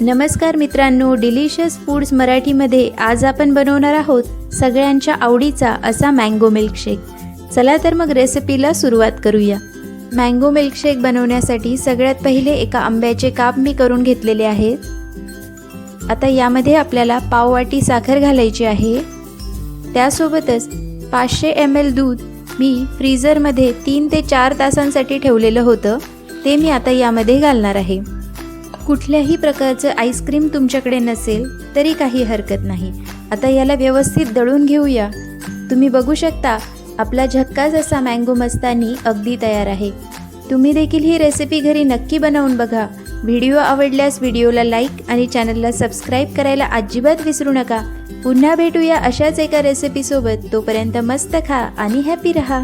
नमस्कार मित्रांनो delicious foods मराठीमध्ये आज आपण बनवणार आहोत सगळ्यांच्या आवडीचा असा मँगो मिल्कशेक चला तर मग रेसिपीला सुरुवात करूया. मँगो मिल्कशेक बनवण्यासाठी सगळ्यात पहिले एका आंब्याचे काप मी करून घेतलेले आहेत आता यामध्ये आपल्याला पाववाटी साखर घालायची आहे. त्यासोबतच पाचशे एम एल दूध मी फ्रीझरमध्ये तीन ते चार तासांसाठी ठेवलेलं होतं. ते मी आता यामध्ये घालणार आहे. कुठल्याही प्रकारचं आईस्क्रीम तुमच्याकडे नसेल तरी काही हरकत नाही. आता याला व्यवस्थित दळून घेऊया. तुम्ही बघू शकता आपला झक्कास असा मँगो मस्तानी अगदी तयार आहे. तुम्ही देखील ही रेसिपी घरी नक्की बनवून बघा. व्हिडिओ आवडल्यास व्हिडिओला लाईक आणि चॅनलला सबस्क्राईब करायला अजिबात विसरू नका. पुन्हा भेटूया अशाच एका रेसिपीसोबत तोपर्यंत मस्त खा आणि हॅपी रहा.